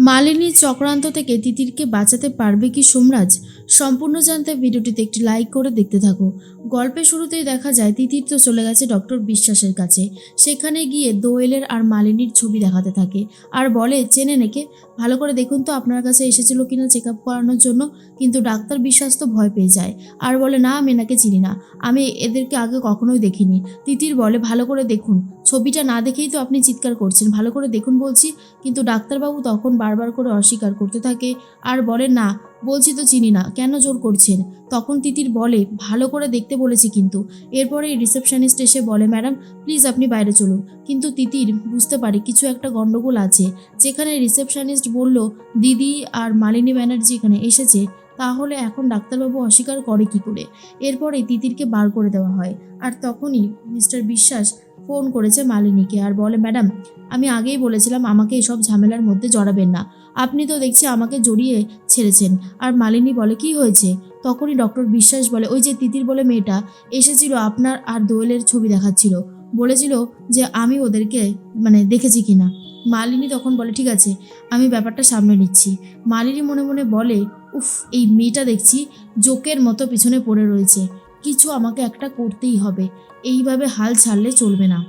মালিনীর চক্রান্ত থেকে তিতিরকে বাঁচাতে পারবে কি সোমরাজ? সম্পূর্ণ জানতে ভিডিওটিতে একটি লাইক করে দেখতে থাকো। গল্পের শুরুতেই দেখা যায়, তিতির তো চলে গেছে ডক্টর বিশ্বাসের কাছে। সেখানে গিয়ে দোয়েলের আর মালিনীর ছবি দেখাতে থাকে। আর বলে, চেনে নেকে, ভালো করে দেখুন তো আপনার কাছে এসেছিল কিনা চেক আপ করানোর জন্য। কিন্তু ডাক্তার বিশ্বাস তো ভয় পেয়ে যায়। আর বলে, না, আমি এনাকে চিনি না। আমি এদেরকে আগে কখনোই দেখিনি। তিতির বলে, ভালো করে দেখুন। ছবিটা না দেখেই তো আপনি চিৎকার করছেন। ভালো করে দেখুন বলছি। কিন্তু ডাক্তারবাবু তখন বারবার করে অস্বীকার করতে থাকে। আর বলে, না বলছি তো চিনি না, কেন জোর করছেন? তখন তিতির বলে, ভালো করে দেখতে বলেছি কিন্তু। এরপরে রিসেপশনিস্ট এসে বলে, ম্যাডাম, প্লিজ আপনি বাইরে চলুন। কিন্তু তিতির বুঝতে পারে কিছু একটা গণ্ডগোল আছে। যেখানে রিসেপশনিস্ট বলল, দিদি আর মালিনী ব্যানার্জি এখানে এসেছে, তাহলে এখন ডাক্তারবাবু অস্বীকার করে কি করে? এরপরে তিতিরকে বার করে দেওয়া হয়। আর তখনই মিস্টার বিশ্বাস ফোন করেছে মালিনীকে আর বলে, ম্যাডাম, আমি আগেই বলেছিলাম আমাকে এসব ঝামেলার মধ্যে জড়াবেন না। আপনি তো দেখছি আমাকে জড়িয়ে ছেড়েছেন। আর মালিনী বলে, কি হয়েছে? তখনই ডক্টর বিশ্বাস বলে, ওই যে তিতির বলে মেয়েটা এসেছিল আপনার আর দোয়েলের ছবি দেখাচ্ছিল। বলেছিল যে আমি ওদেরকে মানে দেখেছি কিনা। মালিনী তখন বলে, ঠিক আছে, আমি ব্যাপারটা সামনে নিচ্ছি। মালিনী মনে মনে বলে, উফ, এই মেয়েটা দেখছি জোকের মতো পিছনে পড়ে রয়েছে। কিছু আমাকে একটা করতেই হবে। এইভাবে হাল ছাড়লে চলবে না।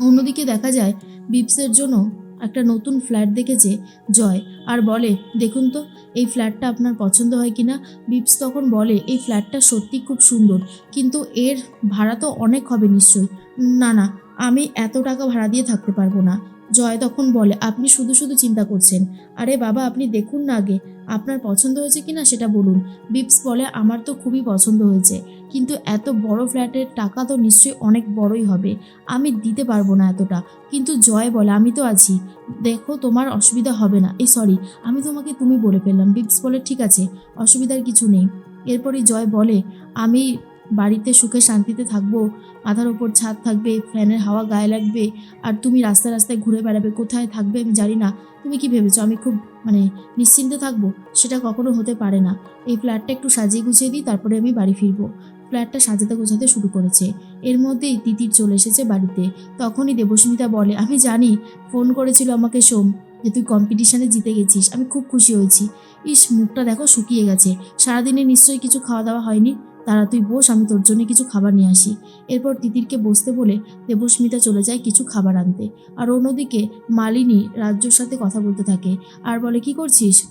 অন্যদিকে দেখা যায়, বিপসের জন্য একটা নতুন ফ্ল্যাট দেখেছে জয় আর বলে, দেখুন তো, এই ফ্ল্যাটটা আপনার পছন্দ হয় কিনা? বিপস তখন বলে, এই ফ্ল্যাটটা সত্যি খুব সুন্দর, কিন্তু এর ভাড়া তো অনেক হবে নিশ্চয়ই। না না, আমি এত টাকা ভাড়া দিয়ে থাকতে পারব না। জয় তখন বলে, আপনি শুধু শুধু চিন্তা করছেন। আরে বাবা, আপনি দেখুন না আগে, আপনার পছন্দ হয়েছে কিনা সেটা বলুন। বিপস বলে, আমার তো খুবই পছন্দ হয়েছে, কিন্তু এত বড় ফ্ল্যাটের টাকা তো নিশ্চয়ই অনেক বড়ই হবে, আমি দিতে পারব না এতটা। কিন্তু জয় বলে, আমি তো আছি, দেখো তোমার অসুবিধা হবে না। এই সরি আমি তোমাকে তুমি বলে ফেললাম। বিপস বলে, ঠিক আছে, অসুবিধার কিছু নেই। এরপরই জয় বলে, আমি বাড়িতে সুখে শান্তিতে থাকব, মাথার ওপর ছাদ থাকবে, ফ্যানের হাওয়া গায়ে লাগবে, আর তুমি রাস্তায় রাস্তায় ঘুরে বেড়াবে, কোথায় থাকবে আমি জানি না। তুমি কি ভেবেছো আমি খুব মানে নিশ্চিন্তে থাকব? সেটা কখনো হতে পারে না। এই ফ্ল্যাটটা একটু সাজিয়ে গুছিয়ে দিই, তারপরে আমি বাড়ি ফিরবো। ফ্ল্যাটটা সাজাতে গোছাতে শুরু করেছে। এর মধ্যেই তিতির চলে এসেছে বাড়িতে। তখনই দেবস্মিতা বলে, আমি জানি, ফোন করেছিল আমাকে সোম, যে তুই কম্পিটিশানে জিতে গেছিস। আমি খুব খুশি হয়েছি। ইস, মুখটা দেখো শুকিয়ে গেছে। সারাদিনে নিশ্চয়ই কিছু খাওয়া দাওয়া হয়নি? তারা, তুই বস, আমি তোর জন্য কিছু খাবার নিয়ে আসি। এরপর তিতিরকে বসতে বলে দেবস্মিতা চলে যায় কিছু খাবার আনতে। আর অন্যদিকে মালিনী রাজ্যর সাথে কথা বলতে থাকে। আর বলে, কি করছিস?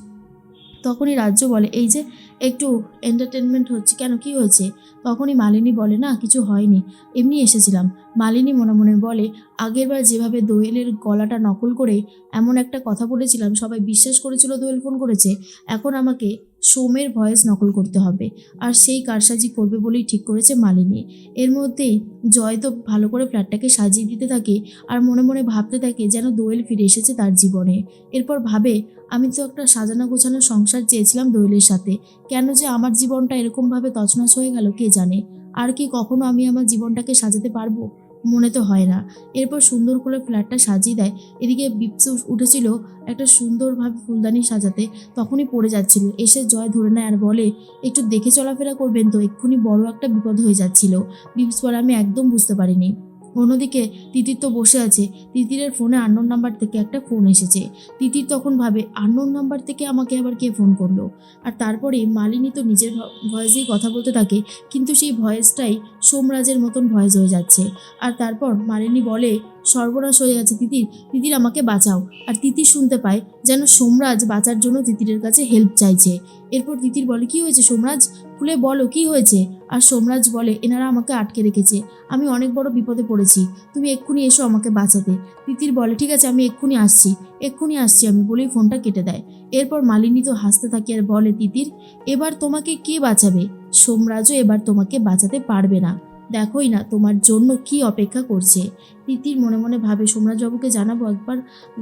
তখনই রাজ্য বলে, এই যে, একটু এন্টারটেনমেন্ট হচ্ছে। কেন, কি হয়েছে? তখনই মালিনী বলে, না, কিছু হয়নি। এমনি এসেছিলাম। মালিনী মনে মনে বলে আগেরবার যেভাবে দোয়েলের গলাটা নকল করে এমন একটা কথা বলেছিলাম, সবাই বিশ্বাস করেছিল দোয়েল ফোন করেছে, এখন আমাকে সোমের ভয়েস নকল করতে হবে। আর সেই কারসাজি করবে বলেই ঠিক করেছে মালিনী। এর মধ্যে জয় তো ভালো করে ফ্ল্যাটটাকে সাজিয়ে দিতে থাকে আর মনে মনে ভাবতে থাকে যেন দোয়েল ফিরে এসেছে তার জীবনে। এরপর ভাবে, আমি তো একটা সাজানো গোছানো সংসার চেয়েছিলাম দোয়েলের সাথে। কেন যে আমার জীবনটা এরকমভাবে তছনছ হয়ে গেল, কে জানে? আর কি কখনো আমি আমার জীবনটাকে সাজাতে পারব? মনে তো হয় না। এরপর সুন্দর করে ফ্ল্যাটটা সাজিয়ে দেয়। এদিকে বিপসে উঠেছিল একটা সুন্দরভাবে ফুলদানি সাজাতে। তখনই পড়ে যাচ্ছিল। এসে জয় ধরে নেয় আর বলে, একটু দেখে চলাফেরা করবেন তো, এক্ষুনি বড় একটা বিপদ হয়ে যাচ্ছিল। বিপস বলে আমি একদম বুঝতে পারিনি। অন্যদিকে তিতির তো বসে আছে। তিতিরের ফোনে আননোন নাম্বার থেকে একটা ফোন এসেছে। তিতির তখন ভাবে আননোন নাম্বার থেকে আমাকে আবার কে ফোন করল? আর তারপরে মালিনী তো নিজের ভয়েসেই কথা বলতে থাকে, কিন্তু সেই ভয়েসটাই সোমরাজের মতন ভয়েস হয়ে যাচ্ছে। আর তারপর মালিনী বলে সর্বনাশ হয়ে গেছে তিতির। তিতির আমাকে বাঁচাও। আর তিতির শুনতে পায় যেন সোমরাজ বাঁচার জন্য তিতিরের কাছে হেল্প চাইছে। এরপর তিতির বলে, কি হয়েছে সোমরাজ? খুলে বলো, কি হয়েছে? আর সোমরাজ বলে, এনারা আমাকে আটকে রেখেছে। আমি অনেক বড় বিপদে পড়েছি। তুমি এক্ষুনি এসো আমাকে বাঁচাতে। তিতির বলে, ঠিক আছে, আমি এক্ষুনি আসছি। এক্ষুনি আসছি, আমি বলেই ফোনটা কেটে দেয়। এরপর মালিনী তো হাসতে থাকে আর বলে, তিতির, এবার তোমাকে কে বাঁচাবে? সোমরাজও এবার তোমাকে বাঁচাতে পারবে না। দেখোই না তোমার জন্য কি অপেক্ষা করছে। তিতির মনে মনে ভাবে সোমরাজবাবুকে জানাব একবার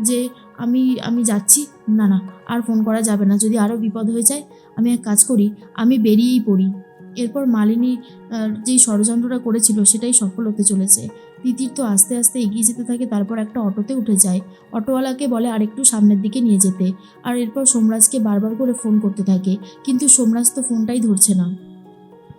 যে আমি আমি যাচ্ছি। না না, আর ফোন করা যাবে না, যদি আরও বিপদ হয়ে যায়, আমি এক কাজ করি, আমি বেরিয়েই পড়ি। এরপর মালিনী যেই ষড়যন্ত্রটা করেছিল সেটাই সফল হতে চলেছে। তিতির তো আস্তে আস্তে এগিয়ে যেতে থাকে, তারপর একটা অটোতে উঠে যায়। অটোওয়ালাকে বলে, আরেকটু সামনের দিকে নিয়ে যেতে। আর এরপর সোমরাজকে বারবার করে ফোন করতে থাকে। কিন্তু সোমরাজ তো ফোনটাই ধরছে না।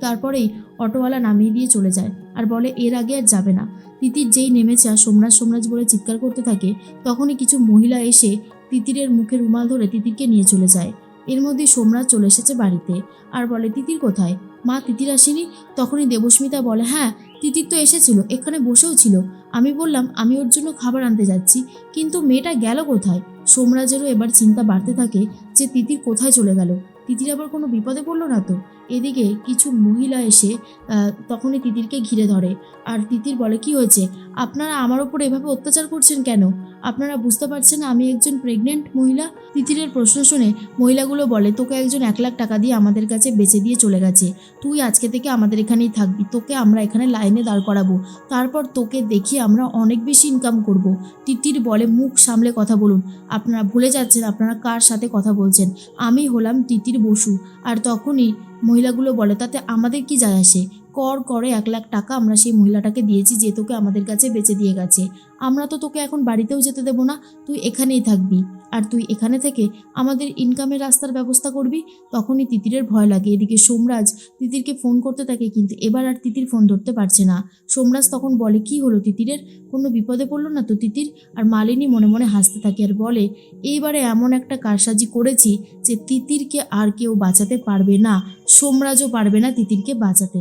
তারপরেই অটোওয়ালা নামিয়ে দিয়ে চলে যায় আর বলে, এর আগে আর যাবে না। তিতির যেই নেমেছে আর সোমরাজ সোমরাজ বলে চিৎকার করতে থাকে, তখনই কিছু মহিলা এসে তিতিরের মুখে রুমাল ধরে তিতিরকে নিয়ে চলে যায়। এর মধ্যে সোমরাজ চলে এসেছে বাড়িতে আর বলে, তিতির কোথায়? মা, তিতির আসেনি? তখনই দেবস্মিতা বলে হ্যাঁ তিতির তো এসেছিল, এখানে বসেও ছিল। আমি বললাম, আমি ওর জন্য খাবার আনতে যাচ্ছি, কিন্তু মেয়েটা গেল কোথায়? সোমরাজেরও এবার চিন্তা বাড়তে থাকে যে তিতির কোথায় চলে গেল। তিতির আবার কোনো বিপদে পড়ল না তো? এদিকে কিছু মহিলা এসে তখনই তিতিরকে ঘিরে ধরে। আর তিতির বলে, কি হয়েছে? আপনারা আমার ওপর এভাবে অত্যাচার করছেন কেন? আপনারা বুঝতে পারছেন আমি একজন প্রেগনেন্ট মহিলা? তিতিরের প্রশ্ন শুনে মহিলাগুলো বলে, তোকে একজন এক লাখ টাকা দিয়ে আমাদের কাছে বেচে দিয়ে চলে গেছে। তুই আজকে থেকে আমাদের এখানেই থাকবি। তোকে আমরা এখানে লাইনে দাঁড় করাবো। তারপর তোকে দেখিয়ে আমরা অনেক বেশি ইনকাম করব। তিতির বলে, মুখ সামলে কথা বলুন। আপনারা ভুলে যাচ্ছেন আপনারা কার সাথে কথা বলছেন? আমি হলাম তিতির বসু। আর তখনই মহিলাগুলো বলে তাতে আমাদের কি যায় আসে? কর করে এক লাখ টাকা আমরা সেই মহিলাটাকে দিয়েছি যে তোকে আমাদের কাছে বেঁচে দিয়ে গেছে। আমরা তো তোকে এখন বাড়িতেও যেতে দেবো না, তুই এখানেই থাকবি। আর তুই এখানে থেকে আমাদের ইনকামের রাস্তার ব্যবস্থা করবি, তখনই তিতিরের ভয় লাগে। এদিকে সোমরাজ তিতিরকে ফোন করতে থাকে, কিন্তু এবার আর তিতির ফোন ধরতে পারছে না। সোমরাজ তখন বলে, কি হলো তিতিরের? কোনো বিপদে পড়ল না তো তিতির? আর মালিনী মনে মনে হাসতে থাকে আর বলে, এইবারে এমন একটা কারসাজি করেছি যে তিতিরকে আর কেউ বাঁচাতে পারবে না। সোমরাজও পারবে না তিতিরকে বাঁচাতে।